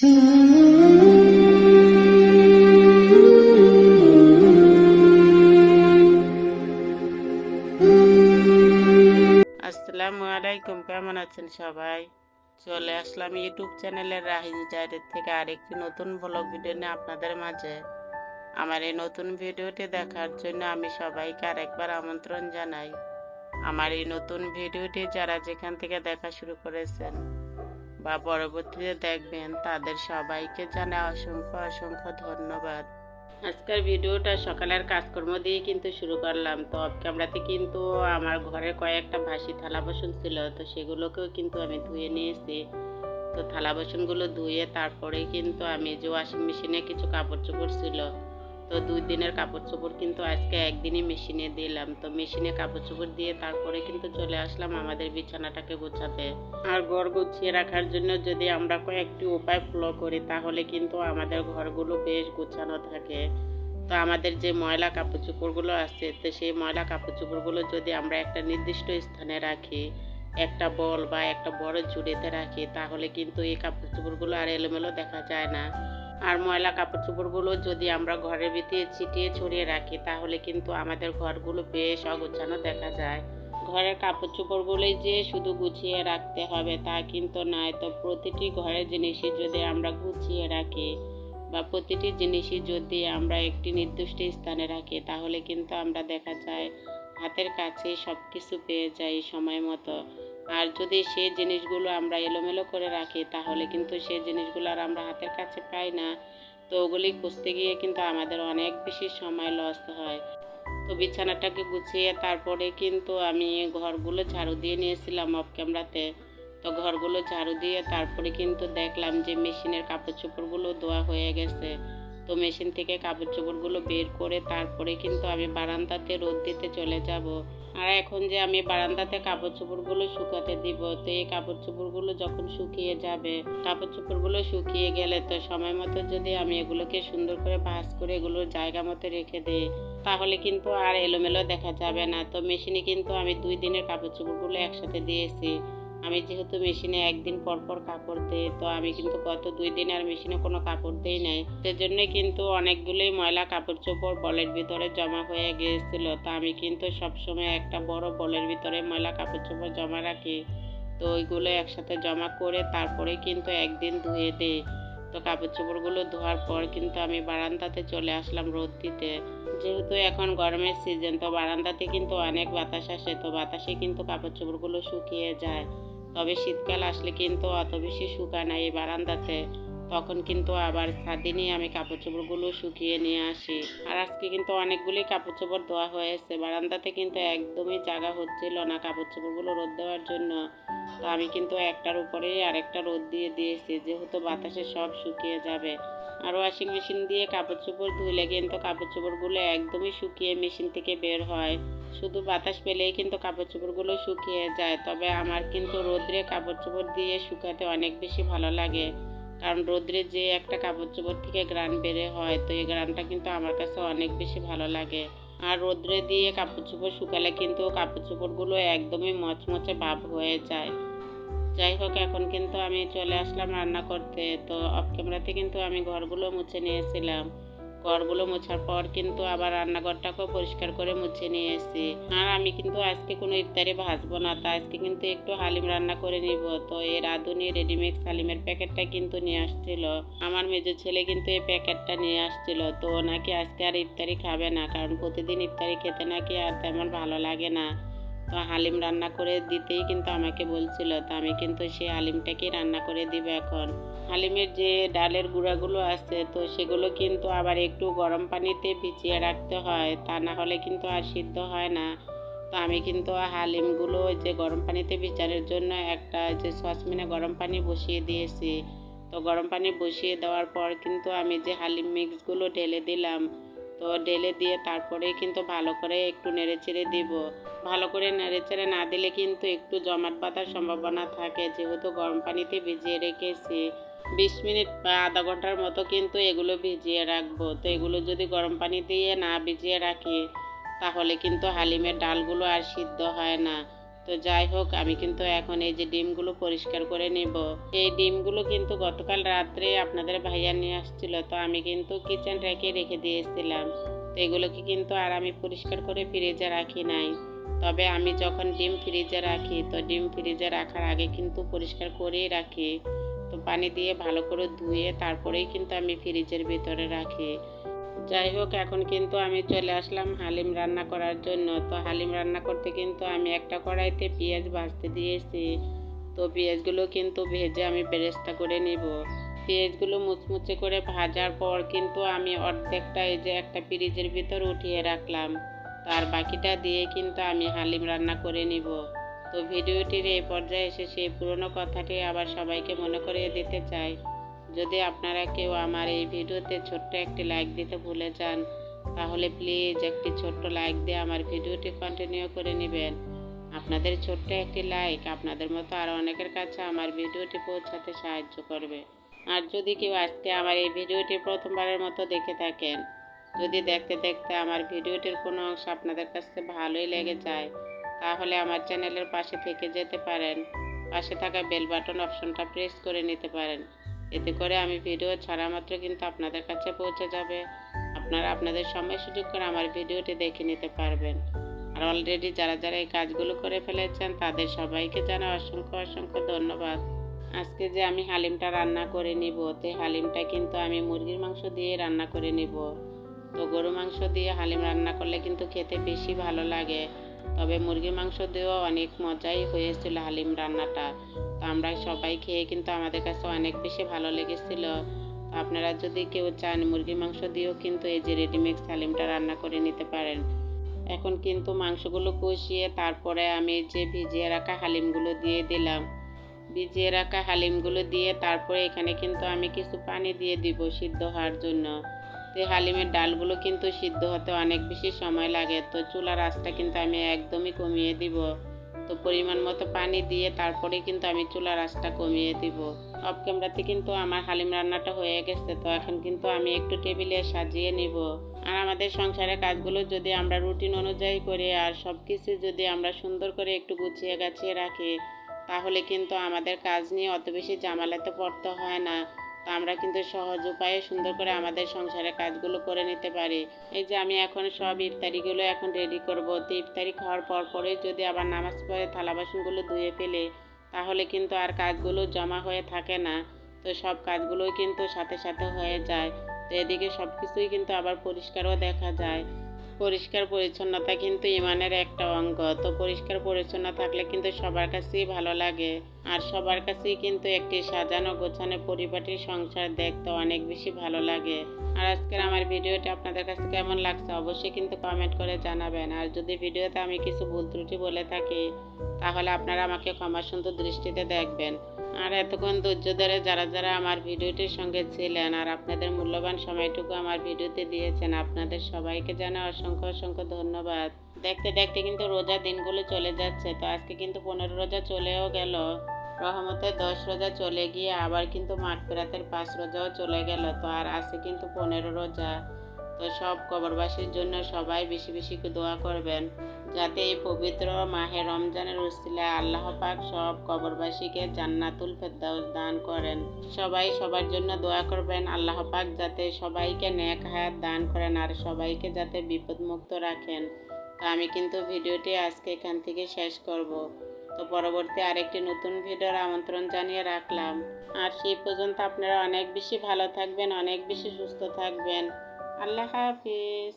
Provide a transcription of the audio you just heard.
আসসালামু আলাইকুম, কেমন আছেন সবাই? চলে আসলাম ইউটিউব চ্যানেলের রাহিন জায়দের থেকে আরেকটি নতুন ব্লগ ভিডিও নিয়ে আপনাদের মাঝে। আমার এই নতুন ভিডিওটি দেখার জন্য আমি সবাইকে আরেকবার আমন্ত্রণ জানাই। আমার এই নতুন ভিডিওটি যারা যেখান থেকে দেখা শুরু করেছেন বা পরবর্তীতে দেখবেন তাদের সবাইকে জানাই অসংখ্য অসংখ্য ধন্যবাদ। আজকের ভিডিওটা সকালের কাজকর্ম দিয়ে কিন্তু শুরু করলাম। তো ক্যামেরাতে কিন্তু আমার ঘরে কয়েকটা ভাসি থালা বাসন ছিল, তো সেগুলোকেও কিন্তু আমি ধুয়ে নিয়েছি। তো থালা বাসনগুলো ধুয়ে তারপরে কিন্তু আমি যে ওয়াশিং মেশিনে কিছু কাপড় চোপড় ছিল তো দুই দিনের কাপড় চোপড় কিন্তু আজকে একদিনই মেশিনে দিলাম। তো মেশিনে কাপড় চোপড় দিয়ে তারপরে কিন্তু চলে আসলাম আমাদের বিছানাটাকে গোছাতে। আর ঘর গুছিয়ে রাখার জন্য যদি আমরা কয়েকটি উপায় ফলো করি, তাহলে কিন্তু আমাদের ঘরগুলো বেশ গোছানো থাকে। তো আমাদের যে ময়লা কাপড় চোপড়গুলো আছে, তো সেই ময়লা কাপড় চোপড়গুলো যদি আমরা একটা নির্দিষ্ট স্থানে রাখি, একটা বল বা একটা বড় ঝুড়িতে রাখি, তাহলে কিন্তু এই কাপড় চোপড়গুলো আর এলোমেলো দেখা যায় না। আর ময়লা কাপড় চোপড়গুলো যদি আমরা ঘরের ভিতরে ছিটিয়ে ছড়িয়ে রাখি, তাহলে কিন্তু আমাদের ঘরগুলো বেশ অগোছানো দেখা যায়। ঘরের কাপড় চোপড়গুলোই যে শুধু গুছিয়ে রাখতে হবে তা কিন্তু নয়, তো প্রতিটি ঘরের জিনিসই যদি আমরা গুছিয়ে রাখি বা প্রতিটি জিনিসই যদি আমরা একটি নির্দিষ্ট স্থানে রাখি, তাহলে কিন্তু আমরা দেখা যায় হাতের কাছে সব কিছু পেয়ে যাই সময় মতো। আর যদি সেই জিনিসগুলো আমরা এলোমেলো করে রাখি, তাহলে কিন্তু সেই জিনিসগুলো আর আমরা হাতের কাছে পাই না। তো ওগুলি খুঁজতে গিয়ে কিন্তু আমাদের অনেক বেশি সময় লস হয়। তো বিছানাটাকে গুছিয়ে তারপরে কিন্তু আমি ঘরগুলো ঝাড়ু দিয়ে নিয়েছিলাম অফ ক্যামেরাতে তো ঘরগুলো ঝাড়ু দিয়ে তারপরে কিন্তু দেখলাম যে মেশিনের কাপড় চোপড়গুলো ধোয়া হয়ে গেছে। তো মেশিন থেকে কাপড় চোপড়গুলো বের করে তারপরে কিন্তু আমি বারান্দাতে রোদ দিতে চলে যাব। আর এখন যে আমি বারান্দাতে কাপড় চোপড়গুলো শুকাতে দিব, তো এই কাপড় চোপড়গুলো যখন শুকিয়ে যাবে কাপড় চোপড়গুলো শুকিয়ে গেলে তো সময় মতো যদি আমি এগুলোকে সুন্দর করে ভাঁজ করে এগুলোর জায়গা মতো রেখে দিই, তাহলে কিন্তু আর এলোমেলো দেখা যাবে না। তো মেশিনে কিন্তু আমি দুই দিনের কাপড় চোপড়গুলো একসাথে দিয়েছি। আমি যেহেতু মেশিনে একদিন পর পর কাপড় দিই, তো আমি কিন্তু গত দুই দিন আর মেশিনে কোনো কাপড় দিই নাই। সেজন্যই কিন্তু অনেকগুলোই ময়লা কাপড় চোপড় বলের ভিতরে জমা হয়ে গিয়েছিল। তো আমি কিন্তু সবসময় একটা বড় বলের ভিতরে ময়লা কাপড় চোপড় জমা রাখি। তো ওইগুলো একসাথে জমা করে তারপরে কিন্তু একদিন ধুয়ে দিই। তো কাপড় চোপড়গুলো ধোয়ার পর কিন্তু আমি বারান্দাতে চলে আসলাম রোদ দিতে। যেহেতু এখন গরমের সিজন তো বারান্দাতে কিন্তু অনেক বাতাস আসে, তো বাতাসে কিন্তু কাপড় চোপড়গুলো শুকিয়ে যায়। তবে শীতকাল আসলে কিন্তু অত বেশি শুকায় না এই বারান্দাতে। তখন কিন্তু আবার ছাদে নিয়ে আমি কাপড় চোপড়গুলো শুকিয়ে নিয়ে আসি। আর আজকে কিন্তু অনেকগুলি কাপড় চোপড় দেওয়া হয়েছে। বারান্দাতে কিন্তু একদমই জায়গা হচ্ছিল না কাপড় চোপড়গুলো রোদ দেওয়ার জন্য। তো আমি কিন্তু একটার উপরেই আরেকটা রোদ দিয়ে দিয়েছি। যেহেতু বাতাসে সব শুকিয়ে যাবে। আর ওয়াশিং মেশিন দিয়ে কাপড় চোপড় ধুলে কিন্তু কাপড় চোপড়গুলো একদমই শুকিয়ে মেশিন থেকে বের হয়। শুধু বাতাস পেলেই কিন্তু কাপড় চোপড়গুলো শুকিয়ে যায়। তবে আমার কিন্তু রোদ্রে কাপড় চোপড় দিয়ে শুকাতে অনেক বেশি ভালো লাগে। কারণ রোদ্রে যে একটা কাপড় চোপড় থেকে গ্রান বেড়ে হয়, তো এই গ্রানটা কিন্তু আমার কাছে অনেক বেশি ভালো লাগে। আর রোদ্রে দিয়ে কাপড় চোপড় শুকালে কিন্তু কাপড় চোপড়গুলো একদমই মচমচে ভাব হয়ে যায়। যাই হোক, এখন কিন্তু আমি চলে আসলাম রান্না করতে। তো অফ ক্যামেরাতে কিন্তু আমি ঘরগুলো মুছে নিয়েছিলাম। ঘরগুলো মোছার পর কিন্তু আবার রান্নাঘরটাকেও পরিষ্কার করে মুছে নিয়ে এসেছি আর আমি কিন্তু আজকে কোনো ইফতারি ভাজবো না, তা আজকে কিন্তু একটু হালিম রান্না করে নিব। তো এই রাঁধুনি রেডিমেক্স হালিমের প্যাকেটটা কিন্তু নিয়ে আসছিল। আমার মেজো ছেলে কিন্তু এই প্যাকেটটা নিয়ে আসছিল। তো নাকি আজকে আর ইফতারি খাবে না, কারণ প্রতিদিন ইফতারি খেতে নাকি আর তেমন ভালো লাগে না। তো হালিম রান্না করে দিতেই কিন্তু আমাকে বলছিল, তো আমি কিন্তু সেই হালিমটাকে রান্না করে দিব এখন। হালিমের যে ডালের গুঁড়াগুলো আছে, তো সেগুলো কিন্তু আবার একটু গরম পানিতে ভিজিয়ে রাখতে হয়, তা না হলে কিন্তু আর সিদ্ধ হয় না। তো আমি কিন্তু হালিমগুলো যে গরম পানিতে ভিজানোর জন্য একটা যে সসমিনে গরম পানি বসিয়ে দিয়েছি। তো গরম পানি বসিয়ে দেওয়ার পর কিন্তু আমি যে হালিম মিক্সগুলো ঢেলে দিলাম তো ঢেলে দিয়ে তারপরে কিন্তু ভালো করে একটু নেড়ে চেড়ে দিব। ভালো করে নেড়ে চেড়ে না দিলে কিন্তু একটু জমাট বাঁধার সম্ভাবনা থাকে। যেহেতু গরম পানিতে ভিজিয়ে রেখেছি, বিশ মিনিট বা আধা ঘণ্টার মতো কিন্তু এগুলো ভিজিয়ে রাখব। তো এগুলো যদি গরম পানি দিয়ে না ভিজিয়ে রাখি, তাহলে কিন্তু হালিমের ডালগুলো আর সিদ্ধ হয় না। তো যাই হোক, আমি কিন্তু এখন এই যে ডিমগুলো পরিষ্কার করে নিব। এই ডিমগুলো কিন্তু গতকাল রাত্রে আপনাদের ভাইয়া নিয়ে আসছিল, তো আমি কিন্তু কিচেন রেখে রেখে দিয়েছিলাম। তো এগুলোকে কিন্তু আর আমি পরিষ্কার করে ফ্রিজে রাখি নাই। তবে আমি যখন ডিম ফ্রিজে রাখি, তো ডিম ফ্রিজে রাখার আগে কিন্তু পরিষ্কার করেই রাখি। তো পানি দিয়ে ভালো করে ধুয়ে তারপরেই কিন্তু আমি ফ্রিজের ভিতরে রাখি। যাই হোক, এখন কিন্তু আমি চলে আসলাম হালিম রান্না করার জন্য। তো হালিম রান্না করতে কিন্তু আমি একটা কড়াইতে পেঁয়াজ ভাজতে দিয়েছি। তো পেঁয়াজগুলো কিন্তু ভেজে আমি বেরেস্তা করে নিব। পেঁয়াজগুলো মুচমুচে করে ভাজার পর কিন্তু আমি অর্ধেকটা এই যে একটা ফ্রিজের ভিতর উঠিয়ে রাখলাম। তার বাকিটা দিয়ে কিন্তু আমি হালিম রান্না করে নিব। তো ভিডিওটির এই পর্যায়ে এসে সেই পুরনো কথাটি আবার সবাইকে মনে করিয়ে দিতে চাই। যদি আপনারা কেউ আমার এই ভিডিওতে ছোট্ট একটি লাইক দিতে ভুলে যান, তাহলে প্লিজ একটি ছোট্ট লাইক দিয়ে আমার ভিডিওটি কন্টিনিউ করে নেবেন। আপনাদের ছোট্ট একটি লাইক আপনাদের মতো আরও অনেকের কাছে আমার ভিডিওটি পৌঁছাতে সাহায্য করবে। আর যদি কেউ আজকে আমার এই ভিডিওটি প্রথমবারের মতো দেখে থাকেন, যদি দেখতে দেখতে আমার ভিডিওটির কোনো অংশ আপনাদের কাছে ভালোই লেগে যায়, তাহলে আমার চ্যানেলের পাশে থেকে যেতে পারেন। পাশে থাকা বেল বাটন অপশনটা প্রেস করে নিতে পারেন। এতে করে আমি ভিডিও ছাড়া মাত্র কিন্তু আপনাদের কাছে পৌঁছে যাবে। আপনারা আপনাদের সময় সুযোগ করে আমার ভিডিওটি দেখে নিতে পারবেন। আর অলরেডি যারা যারা এই কাজগুলো করে ফেলেছেন, তাদের সবাইকে জানা অসংখ্য অসংখ্য ধন্যবাদ। আজকে যে আমি হালিমটা রান্না করে নিব, তো হালিমটা কিন্তু আমি মুরগির মাংস দিয়ে রান্না করে নিব। তো গরু মাংস দিয়ে হালিম রান্না করলে কিন্তু খেতে বেশি ভালো লাগে। তবে মুরগির মাংস দিয়েও অনেক মজাই হয়েছিল হালিম রান্নাটা। তো আমরা সবাই খেয়ে কিন্তু আমাদের কাছে অনেক বেশি ভালো লেগেছিল। আপনারা যদি কেউ চান মুরগির মাংস দিয়েও কিন্তু এই যে রেডিমিক্স হালিমটা রান্না করে নিতে পারেন। এখন কিন্তু মাংসগুলো কষিয়ে তারপরে আমি যে ভিজিয়ে রাখা হালিমগুলো দিয়ে দিলাম। ভিজিয়ে রাখা হালিমগুলো দিয়ে তারপরে এখানে কিন্তু আমি কিছু পানি দিয়ে দিব সিদ্ধ হওয়ার জন্য। তো হালিমের ডালগুলো কিন্তু সিদ্ধ হতে অনেক বেশি সময় লাগে। তো চুলার আঁচটা কিন্তু আমি একদমই কমিয়ে দিব। তো পরিমাণ মতো পানি দিয়ে তারপরে কিন্তু আমি চুলার আঁচটা কমিয়ে দিব। অফ ক্যামেরাতে কিন্তু আমার হালিম রান্নাটা হয়ে গেছে, তো এখন কিন্তু আমি একটু টেবিলে সাজিয়ে নিব। আর আমাদের সংসারের কাজগুলো যদি আমরা রুটিন অনুযায়ী করি আর সব কিছু যদি আমরা সুন্দর করে একটু গুছিয়ে গাছিয়ে রাখি, তাহলে কিন্তু আমাদের কাজ নিয়ে অত বেশি জামালাতে পড়তে হয় না। তো আমরা কিন্তু সহজ উপায়ে সুন্দর করে আমাদের সংসারের কাজগুলো করে নিতে পারি। এই যে আমি এখন সব ইফতারিগুলো এখন রেডি করব, তো ইফতারি খাওয়ার পর পরে যদি আবার নামাজ পড়ে থালা বাসনগুলো ধুয়ে ফেলে, তাহলে কিন্তু আর কাজগুলো জমা হয়ে থাকে না। তো সব কাজগুলোই কিন্তু সাথে সাথে হয়ে যায়। তো এদিকে সব কিছুই কিন্তু আবার পরিষ্কারও দেখা যায়। পরিষ্কার পরিচ্ছন্নতা কিন্তু ইমানের একটা অঙ্গ। তো পরিষ্কার পরিচ্ছন্ন থাকলে কিন্তু সবার কাছেই ভালো লাগে। আর সবার কাছেই কিন্তু একটি সাজানো গোছানো পরিপাটির সংসার দেখতে অনেক বেশি ভালো লাগে। আর আজকের আমার ভিডিওটি আপনাদের কাছে কেমন লাগছে অবশ্যই কিন্তু কমেন্ট করে জানাবেন। আর যদি ভিডিওতে আমি কিছু ভুল ত্রুটি বলে থাকি, তাহলে আপনারা আমাকে ক্ষমা সুন্দর দৃষ্টিতে দেখবেন। আর এতক্ষণ ধৈর্য ধরে যারা যারা আমার ভিডিওটির সঙ্গে ছিলেন আর আপনাদের মূল্যবান সময়টুকু আমার ভিডিওতে দিয়েছেন, আপনাদের সবাইকে জানা অসংখ্য অসংখ্য ধন্যবাদ। দেখতে দেখতে কিন্তু রোজা দিনগুলো চলে যাচ্ছে, তো আজকে কিন্তু পনেরো রোজা চলেও গেল। রহমতের দশ রোজা চলে গিয়ে আবার কিন্তু মাঠ ফেরাতের পাঁচ রোজাও চলে গেল, তো আর আছে কিন্তু পনেরো রোজা। তো সব কবরবাসীর জন্য সবাই বেশি বেশি দোয়া করবেন, যাতে এই পবিত্র মাহে রমজানের উসিলায় আল্লাহ পাক সব কবরবাসীকে জান্নাতুল ফেরদাউস দান করেন। সবাই সবার জন্য দোয়া করবেন, আল্লাহ পাক যাতে সবাইকে ন্যাক হায়াত দান করেন আর সবাইকে যাতে বিপদমুক্ত রাখেন। তো আমি কিন্তু ভিডিওটি আজকে এখান থেকে শেষ করব। তো পরবর্তী আরেকটি নতুন ভিডিওর আমন্ত্রণ জানিয়ে রাখলাম। আর সেই পর্যন্ত আপনারা অনেক বেশি ভালো থাকবেন, অনেক বেশি সুস্থ থাকবেন। আল্লাহ হাফিজ।